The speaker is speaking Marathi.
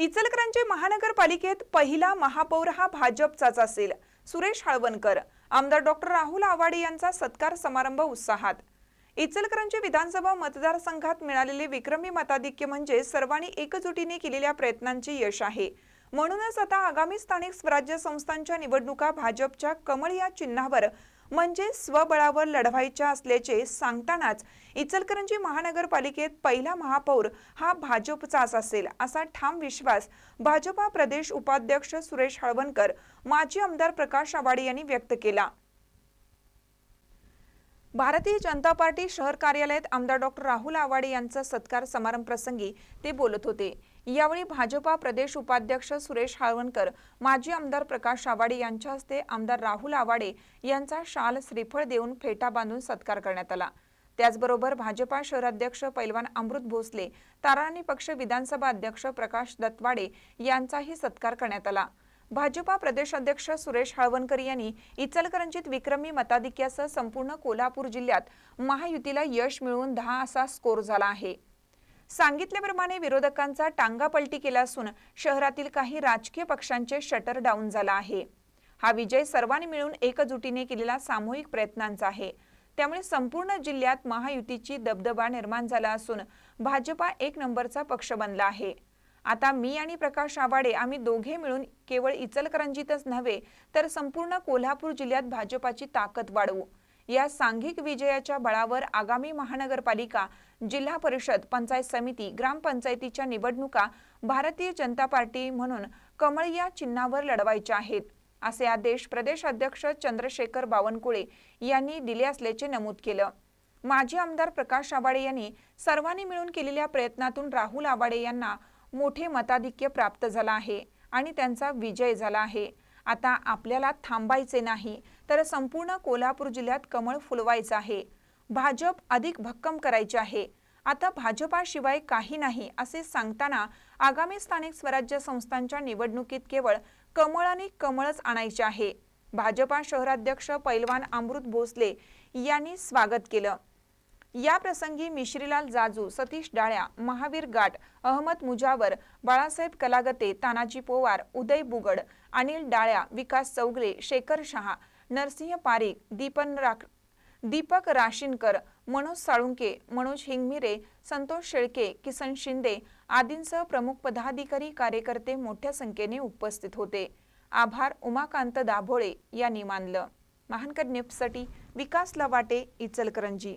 इचलकरंजी महानगरपालिकेत पहिला महापौर हा भाजपचाच असेल सुरेश हळवणकर. आमदार डॉक्टर राहुल आवाडे यांचा सत्कार समारंभ उत्साहात. इचलकरंजी विधानसभा मतदारसंघात मिळालेले विक्रमी मताधिक्य म्हणजे सर्वांनी एकजुटीने केलेल्या प्रयत्नांचे यश आहे. म्हणूनच आता आगामी स्थानिक स्वराज्य संस्थांच्या निवडणुका भाजपच्या कमळ या चिन्हावर म्हणजे स्वबळावर लढवायच्या असल्याचे सांगतानाच इचलकरंजी महानगरपालिकेत पहिला महापौर हा भाजपचाच असेल असा ठाम विश्वास भाजपा प्रदेश उपाध्यक्ष सुरेश हळवणकर माजी आमदार प्रकाश आवाडे यांनी व्यक्त केला. भारतीय जनता पार्टी शहर कार्यालयात आमदार डॉक्टर राहुल आवाडे यांचा सत्कार समारंभ प्रसंगी ते बोलत होते. यावेळी भाजपा प्रदेश उपाध्यक्ष सुरेश हाळवणकर माजी आमदार प्रकाश आवाडे यांच्या हस्ते आमदार राहुल आवाडे यांचा शाल श्रीफळ देऊन फेटा बांधून सत्कार करण्यात आला. त्याचबरोबर भाजपा शहराध्यक्ष पैलवान अमृत भोसले ताराणी पक्ष विधानसभा अध्यक्ष प्रकाश दत्तवाडे यांचाही सत्कार करण्यात आला. भाजपा प्रदेशाध्यक्ष सुरेश हळवणकर यांनी इचलकरंजीत विक्रमी मताधिक्यासह संपूर्ण कोल्हापूर जिल्ह्यात महायुतीला यश मिळवून दहा असा स्कोर झाला आहे. सांगितल्याप्रमाणे विरोधकांचा टांगापलटी केला असून शहरातील काही राजकीय पक्षांचे शटर डाऊन झाला आहे. हा विजय सर्वांनी मिळून एकजुटीने केलेला सामूहिक प्रयत्नांचा आहे. त्यामुळे संपूर्ण जिल्ह्यात महायुतीची दबदबा निर्माण झाला असून भाजपा एक नंबरचा पक्ष बनला आहे. आता मी आणि प्रकाश आवाडे आम्ही दोघे मिळून केवळ इचलकरंजीतच नव्हे तर संपूर्ण कोल्हापूर जिल्ह्यात भाजपाची ताकद वाढवू. या सांघिक विजयाच्या बळावर आगामी महानगरपालिका जिल्हा परिषद पंचायत समिती ग्रामपंचायतीच्या निवडणुका भारतीय जनता पार्टी म्हणून कमळ या चिन्हावर लढवायच्या आहेत असे आदेश प्रदेश अध्यक्ष चंद्रशेखर बावनकुळे यांनी दिले असल्याचे नमूद केलं. माजी आमदार प्रकाश आवाडे यांनी सर्वांनी मिळून केलेल्या प्रयत्नातून राहुल आवाडे यांना मोठे मताधिक्य प्राप्त झाला आहे आणि त्यांचा विजय झाला आहे. आता आपल्याला थांबायचे नाही तर संपूर्ण कोल्हापूर जिल्ह्यात कमळ फुलवायचं आहे. भाजप अधिक भक्कम करायचे आहे. आता भाजपाशिवाय काही नाही असे सांगताना आगामी स्थानिक स्वराज्य संस्थांच्या निवडणुकीत केवळ कमळ आणि कमळच आणायचे आहे. भाजपा शहराध्यक्ष पैलवान अमृत भोसले यांनी स्वागत केलं. या प्रसंगी मिश्रीलाल जाजू सतीश डाळ्या महावीर गाट अहमद मुजावर बाळासाहेब कलागते तानाजी पोवार उदय बुगड अनिल डाळ्या विकास चौगले शेखर शहा नरसिंह पारिक दीपन राख दीपक राशीनकर मनोज साळुंके मनोज हिंगमिरे संतोष शेळके किसन शिंदे आदींसह प्रमुख पदाधिकारी कार्यकर्ते मोठ्या संख्येने उपस्थित होते. आभार उमाकांत दाभोळे यांनी मानलं. महानकर न्यूजसाठी विकास लवाटे इचलकरंजी.